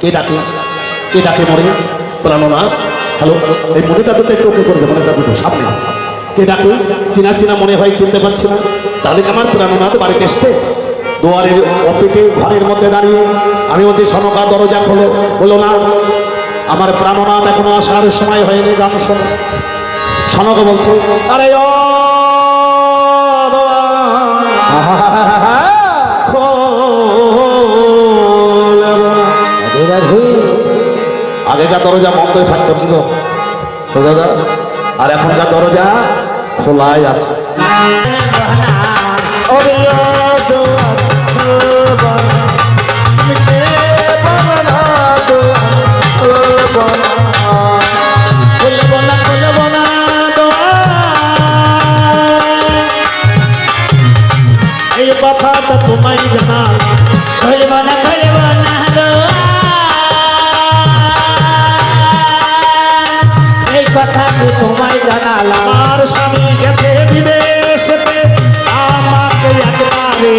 কে ডাকে? কে ডাকে মরে? প্রাণনা হ্যালো? এই মনে দাদুটা একটু ওকে করবে মনে দাদুটা সামনে। কে ডাকে? চিনা চিনা মনে হয় চিনতে পারছি না। তাহলে আমার প্রাণনাথ বাড়িতে এসছে? দুয়ারের অপিটে ঘরের মধ্যে দাঁড়িয়ে আমি বলছি সনকা দরজা খোলো। বলো না, আমার প্রাণনাথ এখনও আসার সময় হয়নি, গান শোনো। সনক বলছে, আরে আগেকার দরজা বন্ধই থাকতো কি দাদা, আর এখনকার দরজা খোলাই আছে। কথাটা তোমায় জানা। খুলবো না খুলবো না এই কথা কি তোমায় জানালাম? আমার স্বামী গেছে বিদেশেতে আমাকে একবারে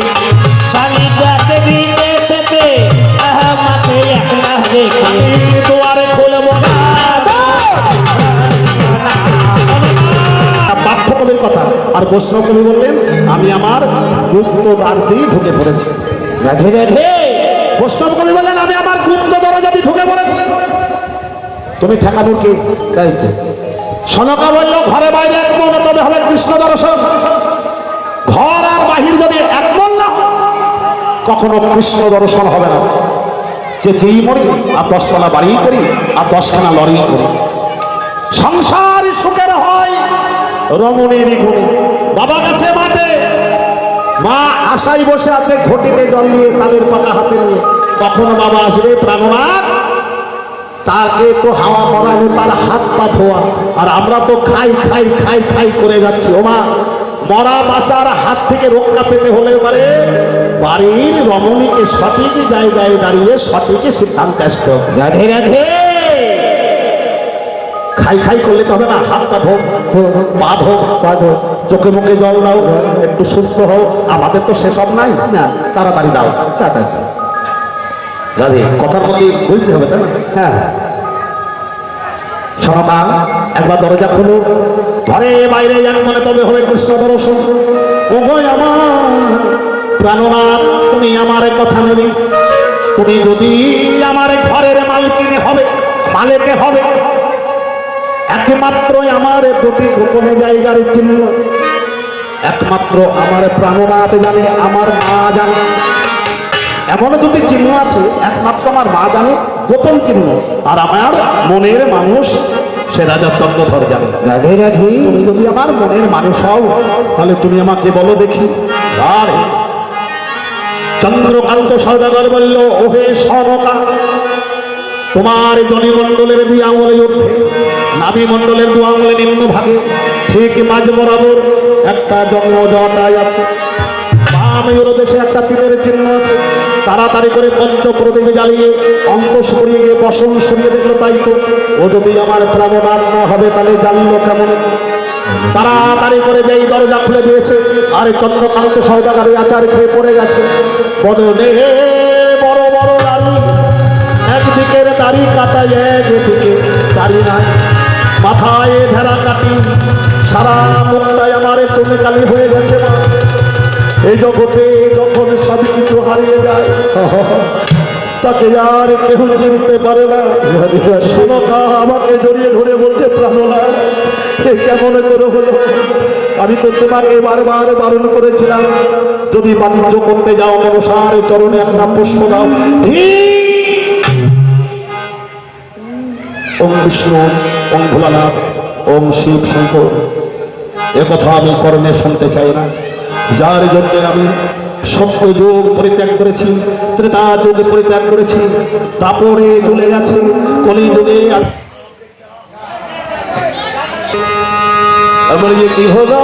স্বামী যাতে বিদেশেতে আমাকে আমি দুয়ারে খুলবো না। পাঠ্য কবির কথা। আর বৈষ্ণব কবি বললেন আমি আমার গুপ্ত দ্বার দিয়ে ঢুকে পড়েছি। রাধে রাধে। বৈষ্ণব কবি বললেন আমি আমার গুপ্ত দরজা দিয়ে ঢুকে পড়েছি। তুমি ঠেকানোর কি? তাই তো। সনকা বলল ঘরে বাইরে এক মনে তবে হবে কৃষ্ণ দর্শন। ঘর আর বাহির যদি এক মন না কখনো কৃষ্ণ দর্শন হবে না। যে যেই মরি আর দশখানা বাড়ি করি আর দশখানা লড়াই করি। সংসার সুখের হয় রমণীর গুণে। বাবা কাছে মা আশাই বসে আছে, ঘটিতে জল নিয়ে তালের পাতা হাতে নিয়ে। কখন বাবা আসবে, প্রাণনাথ, তাকে তো হাওয়া করানো তার হাত পা ধোয়া। আর আমরা তো খাই খাই খাই খাই করে যাচ্ছি। ও মা, মরা বাচ্চার হাত থেকে রক্ষা পেতে হলে পারে বাড়ির রমণীকে সঠিক জায়গায় দাঁড়িয়ে সঠিক সিদ্ধান্ত আসতে রাধে রাধে। খাই খাই করলে তো হবে না হাত পা ধোক পা ধোক পা ধোক। চোখে মুখে জল দাও একটু সুস্থ হও। আমাদের তো সেসব নাই। না। তাড়াতাড়ি দাও। তাড়াতাড়ি। রাধে কথার মধ্যে বুঝতে হবে তাই না? হ্যাঁ। সমাধান একবার দরজা খুলো। ঘরে বাইরে এক মনে তবে হবে কৃষ্ণ দর্শন। ওগোয় আমার প্রাণনাথ তুমি আমার কথা নেবে। তুমি যদি আমার ঘরের মালকিনে হবে মালিকে হবে একমাত্র আমার দুটি গোপনে জায়গার চিহ্ন। একমাত্র আমার প্রাণনাথ জানে আমার মা জানে। এমন দুটি চিহ্ন আছে একমাত্র আমার মা জানে গোপন চিহ্ন। আর আমার মনের মানুষ সে রাজা চন্দ্রধর জানে। রাধে রাধে। তুমি যদি আমার মনের মানুষ হও তাহলে তুমি আমাকে বলো দেখি। আর চন্দ্রকান্ত সৌদাগর বলল ওহে সনকা তোমার জনি মণ্ডলের দুই আঙুলে উঠে নাভি মণ্ডলের দু আঙুলে নিম্ন ভাগে, ঠিক মাঝ বরাবর একটা জন্ম জটায় আছে। বাম দেশে একটা তীরের চিহ্ন আছে। তাড়াতাড়ি করে পঞ্চ প্রদীপ জ্বালিয়ে অঙ্ক সরিয়ে গিয়ে বসন সরিয়ে দেখল তাই তো। ও যদি আমার প্রাণনাথ না হবে তাহলে জানলো কেমন? তাড়াতাড়ি করে যেই দরজা খুলে দিয়েছে, আর চন্দ্রকান্ত সৌদাগারি আচার খেয়ে পড়ে গেছে। বদলে দাড়ি কাটায় একদিকে দাড়ি নাই। মাথায় ভেড়া কাটি, সারা মুখটায় আমার তুমি কালি হয়ে গেছে মা। এই জগতে যখন সব কিছু হারিয়ে যায়, তাকে আর কেউ চিনতে পারে না। সোনকা আমাকে জড়িয়ে ধরে বলছে প্রাণনা এ কেমন করে হলো? আমি তো তোমাকে বারবার বারণ করেছিলাম। যদি বাণিজ্য করতে যাও মনসার চরণে একটা পুষ্প দাও। ঠিক ওম বিষ্ণু, ওম ভোলানাথ, ওম শিব শঙ্কর। এ কথা আমি কর্ণে শুনতে চাই না। যার জন্য আমি সত্য যুগ পরিত্যাগ করেছি ত্রেতা যুগ পরিত্যাগ করেছি, তারপরে চলে গেছে কলি যুগে আমার যে কি হলো?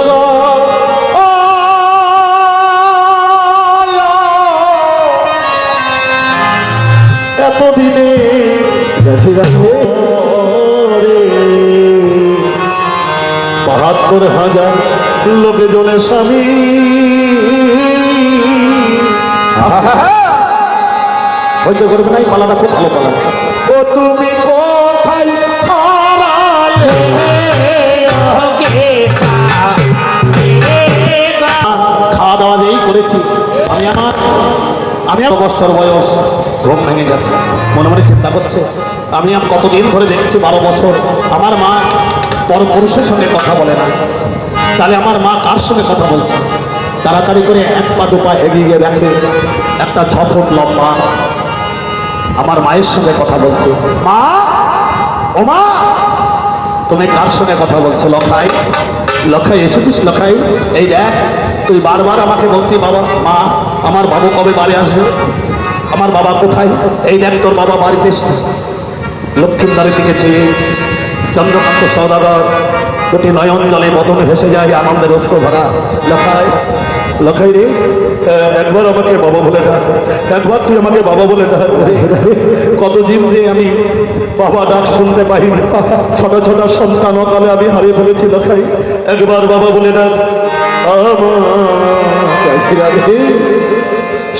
হাজার হাজার লোকে জনে স্বামী। হয়তো করবে নাই, পালাটা খুব ভালো পালা। ও তুমি কোথায়? খাওয়া দাওয়া দিয়েই করেছি, আমি আমার আমি আমার বছর বয়স, ঘুম ভেঙে গেছে। মনে মনে চিন্তা করছে, আমি আর কতদিন ধরে দেখছি বারো বছর। আমার মা বড় পুরুষের সঙ্গে কথা বলে না। তাহলে আমার মা কার সঙ্গে কথা বলছে? তাড়াতাড়ি করে এক পা দু পা এগিয়ে গিয়ে দেখে, একটা ছ লম্বা আমার মায়ের সঙ্গে কথা বলছে। মা? ও মা? তুমি কার সঙ্গে কথা বলছো, লখাই? লখাই, এসেছিস লখাই? এই দেখ, তুই বারবার আমাকে বলতি, বাবা, মা, আমার বাবু কবে বাড়ি আসবে? আমার বাবা কোথায়? এই দেখ, তোর বাবা বাড়িতে এসছে। লক্ষ্মীন্দারের দিকে চেয়ে চন্দ্রকান্ত সৌদাগর, দুটি নয়ন জলে বদনে ভেসে যায়, আনন্দের অস্ত্র ভরা লখাই লখাই রে একবার আমাকে বাবা বলে ডাক। একবার তুই আমাকে বাবা বলে ডাক। কতদিন যে আমি বাবা ডাক শুনতে পাই। ছোট ছোট সন্তান অকালে আমি হারিয়ে ফেলেছি লখাই একবার বাবা বলে ডাক।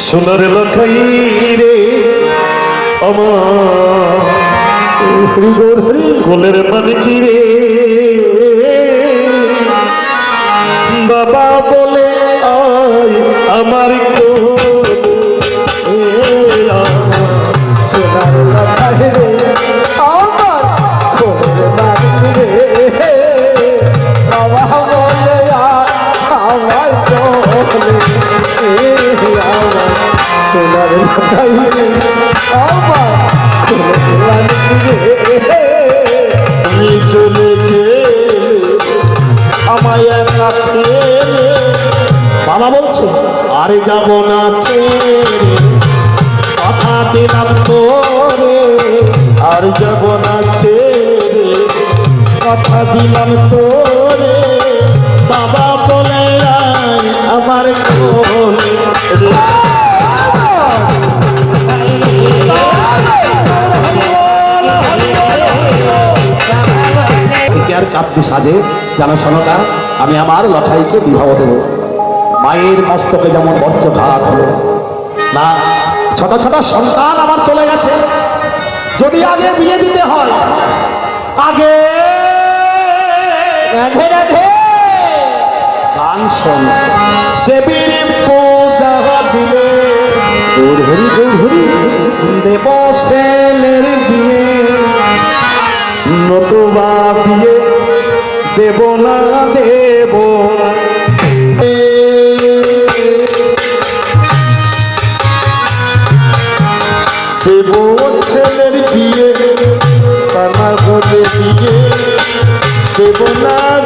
সোনার লখাই রে, আমার কোলের মালিকি রে বাবা বলে আয় আমার কোলে, যাব না ছেড়ে। কথা দিলাম তোরে, আর যাব না ছেড়ে। কথা দিলাম তোরে, বাবা বলে আমার কোলে আর সাজে? জানো শোনটা আমি আমার লখাইকে বিবাহ দেব। মায়ের মস্তকে যেমন বজ্রঘাত হলো। না ছোট ছোট সন্তান আমার চলে গেছে। যদি আগে বিয়ে দিতে হয় আগে রাধে রাধে। গান শোন। দেবীর পূজা দিলে গৌরহরি গৌরহরি দেব ছেলের বিয়ে। নতুবা বিয়ে দেব না দেব না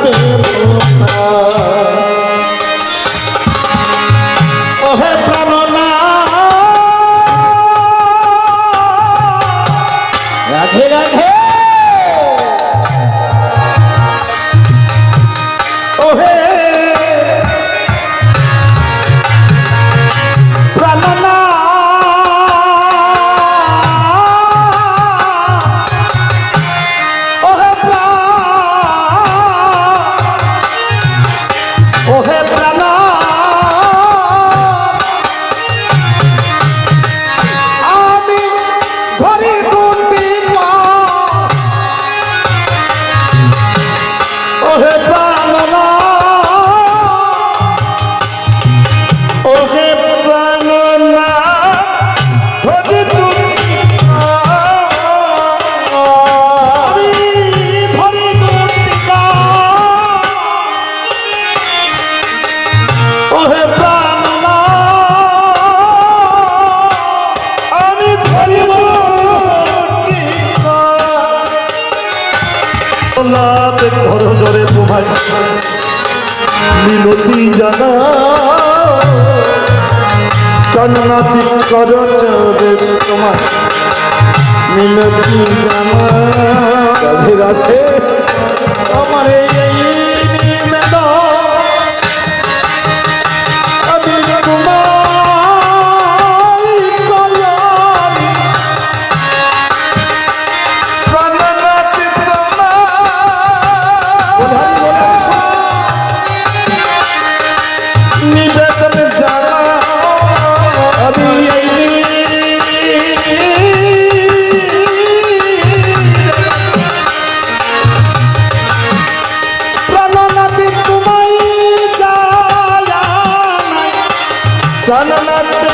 জানা? কান্নাতি কর চরে তোমায় মিনতি জানা? রাধে রাধে। আমার এই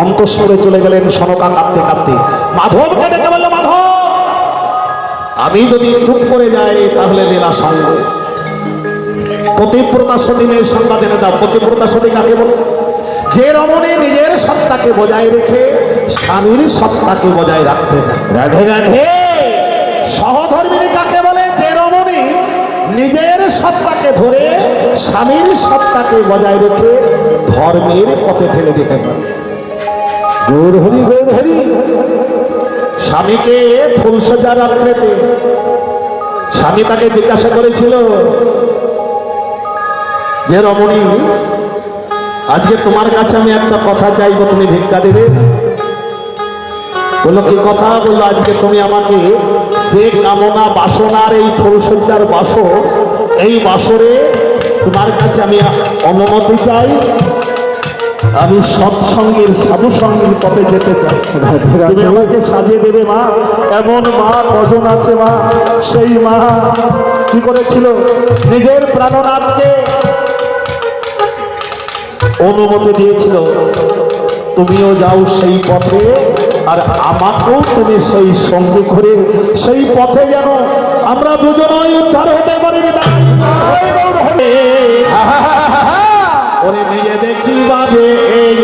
অন্তঃসরে চলে গেলেন সনকা কাঁদতে কাঁদতে। মাধবকে ডেকে বলল মাধব! আমি যদি চুপ করে যাই তাহলে লীলা সঙ্গ। প্রতিপ্রতা সতীনের সংজ্ঞা জেনে দাও। প্রতিপ্রতা সতী কাকে বলে? যে রমণী নিজের সত্তাকে বজায় রেখে স্বামীর সত্তাকে বজায় রাখতে রাধে রাধে! সহধর্মিনী কাকে বলে? যে রমণী নিজের সত্তাকে ধরে স্বামীর সত্তাকে বজায় রেখে ধর্মের পথে ঠেলে দিতে পারে। গৌর হরি গৌর হরি। স্বামীকে ফুলসজ্জা রাত্রেতে স্বামী তাকে জিজ্ঞাসা করেছিল যে, রমণী, আজকে তোমার কাছে আমি একটা কথা চাইব, তুমি ভিক্ষা দেবে? বলল, কি কথা? বলল, আজকে তুমি আমাকে যে কামনা, বাসনার, এই ফুলসজ্জার বাসর এই বাসরে তোমার কাছে আমি অনুমতি চাই। আমি সৎসঙ্গের সাধু সঙ্গের পথে যেতে চাই। তুমি আমাকে সাজিয়ে দেবে মা। এমন মা কজন আছে মা? সেই মা কি করেছিল? নিজের প্রাণনাথকে অনুমতি দিয়েছিল, তুমিও যাও সেই পথে আর আমাকেও তুমি সেই সঙ্গে করে সেই পথে যেন আমরা দুজনই উদ্ধার হতে পারি। ওরে মেয়ে দেখি বাজে এই